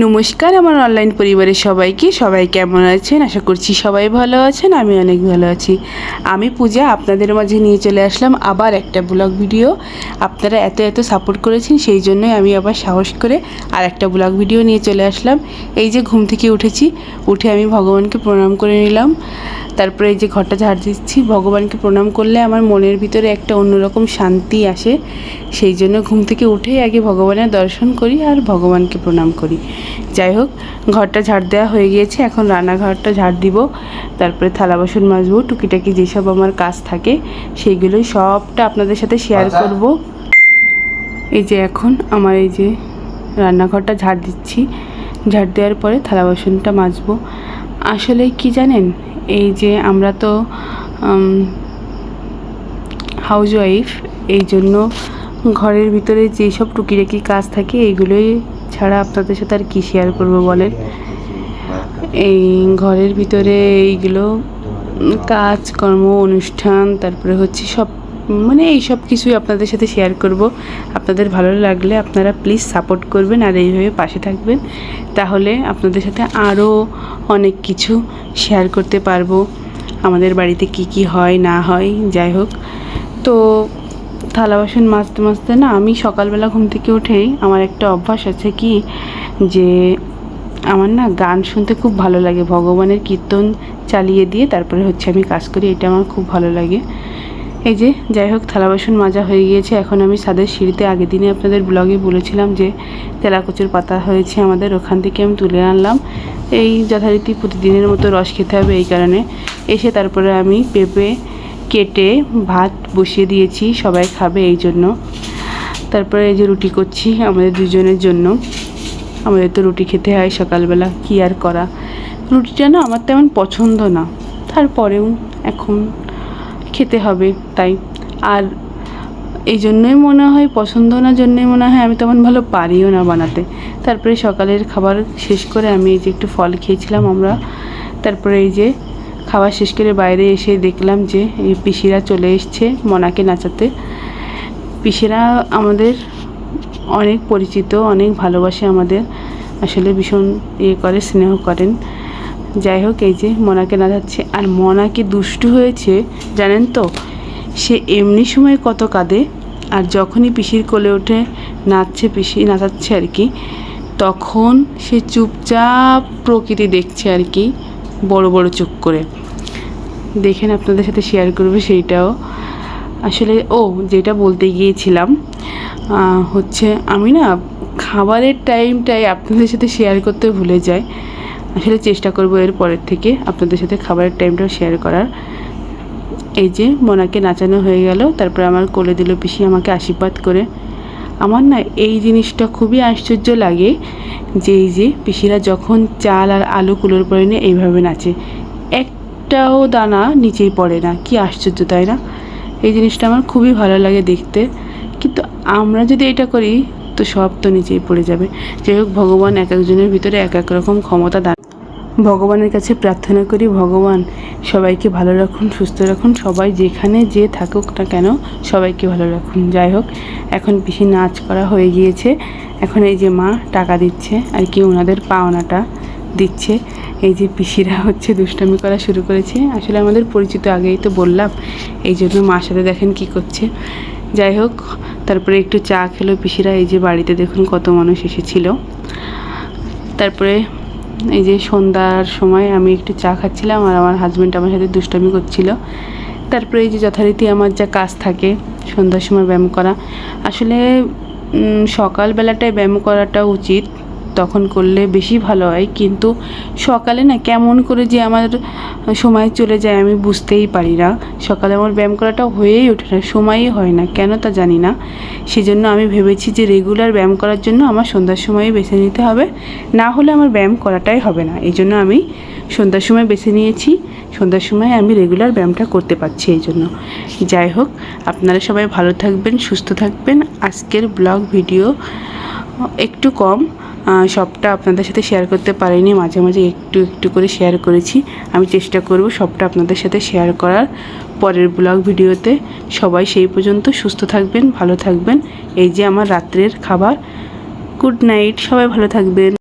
নমস্কার আমার অনলাইন পরিবারের সবাইকে। সবাই কেমন আছেন? আশা করছি সবাই ভালো আছেন, আমি অনেক ভালো আছি। আমি পূজা, আপনাদের মাঝে নিয়ে চলে আসলাম আবার একটা ব্লগ ভিডিও আপনারা এত এত সাপোর্ট করেছেন, সেই জন্যই আমি আবার সাহস করে আর একটা ব্লগ ভিডিও নিয়ে চলে আসলাম। এই যে ঘুম থেকে উঠেছি, উঠে আমি ভগবানকে প্রণাম করে নিলাম। তারপরে এই যে ঘরটা ঝাড় দিচ্ছি, ভগবানকে প্রণাম করলে আমার মনের ভিতরে একটা অন্যরকম শান্তি আসে। সেই জন্য ঘুম থেকে উঠেই আগে ভগবানের দর্শন করি আর ভগবানকে প্রণাম করি। যাই হোক ঘরটা ঝাড় দেওয়া হয়ে গিয়েছে। এখন রান্নাঘরটা ঝাড় দিব। তারপরে থালা বাসন মাজবো। টুকিটাকি যেসব আমার কাজ থাকে সেইগুলোই সবটা আপনাদের সাথে শেয়ার। করব। এই যে এখন আমার এই যে রান্নাঘরটা ঝাড় দিচ্ছি। ঝাড় দেওয়ার পরে থালা বাসনটা মাজবো। আসলে কি জানেন এই যে আমরা তো হাউস ওয়াইফ এই জন্য ঘরের ভিতরে যেসব টুকিটাকি কাজ থাকে এইগুলোই ছাড়া আপনাদের সাথে আর কি শেয়ার করব বলেন? এই ঘরের ভিতরে এইগুলো কাজকর্ম অনুষ্ঠান, তারপরে হচ্ছে সব মানে এই সব কিছুই আপনাদের সাথে শেয়ার করব। আপনাদের ভালো লাগলে আপনারা প্লিজ সাপোর্ট করবেন আর এইভাবে পাশে থাকবেন। তাহলে আপনাদের সাথে আরও অনেক কিছু শেয়ার করতে পারব। আমাদের বাড়িতে কি কি হয়, না হয়, যাই হোক। তো থালা বাসন মাজতে মাজতে না আমি সকালবেলা ঘুম থেকে উঠেই আমার একটা অভ্যাস আছে কি যে আমার না গান শুনতে খুব ভালো লাগে, ভগবানের কীর্তন চালিয়ে দিয়ে তারপরে হচ্ছে আমি কাজ করি, এটা আমার খুব ভালো লাগে। এই যে, যাই হোক থালা বাসন মাজা হয়ে গিয়েছে, এখন আমি সাদের সিঁড়িতে আগের দিনে আপনাদের ব্লগে বলেছিলাম যে তেলাকুচুর পাতা হয়েছে আমাদের, ওখান থেকে আমি তুলে আনলাম। এই যথারীতি প্রতিদিনের মতো রস খেতে হবে এই কারণে। এসে তারপরে আমি পেঁপে কেটে ভাত বসিয়ে দিয়েছি, সবাই খাবে এই জন্য। তারপরে এই যে রুটি করছি আমাদের দুজনের জন্য। আমাদের তো রুটি খেতে হয় সকালবেলা, কী আর করা? রুটিটা না আমার তেমন পছন্দ না। তারপরেও এখন খেতে হবে তাই। আর এই জন্যই মনে হয়, পছন্দ না জন্যই মনে হয় আমি তেমন ভালো পারিও না বানাতে। তারপরে সকালের খাবার শেষ করে আমি এই যে একটু ফল খেয়েছিলাম আমরা। তারপরে এই যে খাওয়া শেষ করে বাইরে এসে দেখলাম যে এই পিসিরা চলে এসছে মনাকে নাচাতে। পিসিরা আমাদের অনেক পরিচিত, অনেক ভালোবাসে আমাদের। আসলে ভীষণ ইয়ে করে, স্নেহ করেন। যাই হোক, এই যে মনাকে নাচাচ্ছে। আর মনা কি দুষ্টু হয়েছে জানেন তো? সে এমনি সময় কত কাঁদে। আর যখনই পিসির কোলে ওঠে নাচছে, পিসি নাচাচ্ছে আর কি, তখন সে চুপচাপ প্রকৃতি দেখছে আর কি, বড় বড় চোখ করে। দেখেন আপনাদের সাথে শেয়ার করবে সেইটাও। আসলে, ও যেটা বলতে গিয়েছিলাম হচ্ছে আমি না খাবারের টাইমটাই আপনাদের সাথে শেয়ার করতে ভুলে যাই। আসলে চেষ্টা করব এর পরের থেকে আপনাদের সাথে খাবারের টাইমটাও শেয়ার করার। এই যে মনাকে নাচানো হয়ে গেল, তারপরে আমার কোলে দিল পিসি আমাকে আশীর্বাদ করে। আমার না এই জিনিসটা খুবই আশ্চর্য লাগে যে এই যে পিসিরা যখন চাল আর আলু কুলোর পরে নিয়ে এইভাবে নাচে। একটাও দানা নিচেই পড়ে না। কি আশ্চর্য, তাই না? এই জিনিসটা আমার খুবই ভালো লাগে দেখতে। কিন্তু আমরা যদি এটা করি, তো সব তো নিচেই পড়ে যাবে। যাই হোক, ভগবান এক একজনের ভিতরে এক এক রকম ক্ষমতা দান। ভগবানের কাছে প্রার্থনা করি, ভগবান, সবাইকে ভালো রাখুন, সুস্থ রাখুন। সবাই যেখানে যে থাকুক না কেন, সবাইকে ভালো রাখুন। যাই হোক, এখন পিসি নাচ করা হয়ে গিয়েছে। এখন এই যে মা টাকা দিচ্ছে, আর কি ওনাদের পাওনাটা। দিচ্ছে। এই যে পিসিরা হচ্ছে দুষ্টামি করা শুরু করেছে। আসলে আমাদের পরিচিত আগেই তো বললাম, এই জন্য মার সাথে দেখেন কি করছে। যাই হোক, তারপরে একটু চা খেলো পিসিরা, এই যে বাড়িতে দেখুন কত মানুষ এসেছিল। তারপরে এই যে সন্ধ্যার সময় আমি একটু চা খাচ্ছিলাম আর আমার হাজব্যান্ড আমার সাথে দুষ্টামি করছিল। তারপরে এই যে যথারীতি আমার যা কাজ থাকে, সন্ধ্যার সময় ব্যায়াম করা। আসলে সকালবেলাটায় ব্যায়াম করাটা উচিত। তখন করলে বেশি ভালো হয়। কিন্তু সকালে না কেমন করে যে আমার সময় চলে যায় আমি বুঝতেই পারি না। সকালে আমার ব্যায়াম করাটা হয়েই ওঠে না, সময়ই হয় না, কেন তা জানি না। সেজন্য আমি ভেবেছি যে রেগুলার ব্যায়াম করার জন্য আমার সন্ধ্যার সময় বেছে নিতে হবে। না হলে আমার ব্যায়াম করাটাই হবে না, এই জন্য আমি সন্ধ্যার সময় বেছে নিয়েছি। সন্ধ্যার সময় আমি রেগুলার ব্যায়ামটা করতে পারছি এই জন্য। যাই হোক, আপনারা সবাই ভালো থাকবেন, সুস্থ থাকবেন। আজকের ব্লগ ভিডিও একটু কম। সবটা আপনাদের সাথে শেয়ার করতে পারিনি, মাঝে মাঝে একটু একটু করে শেয়ার করেছি। আমি চেষ্টা করব সবটা আপনাদের সাথে শেয়ার করার পরের ব্লগ ভিডিওতে। সবাই সেই পর্যন্ত সুস্থ থাকবেন, ভালো থাকবেন। এই যে আমার রাত্রের খাবার। গুড নাইট সবাই ভালো থাকবেন।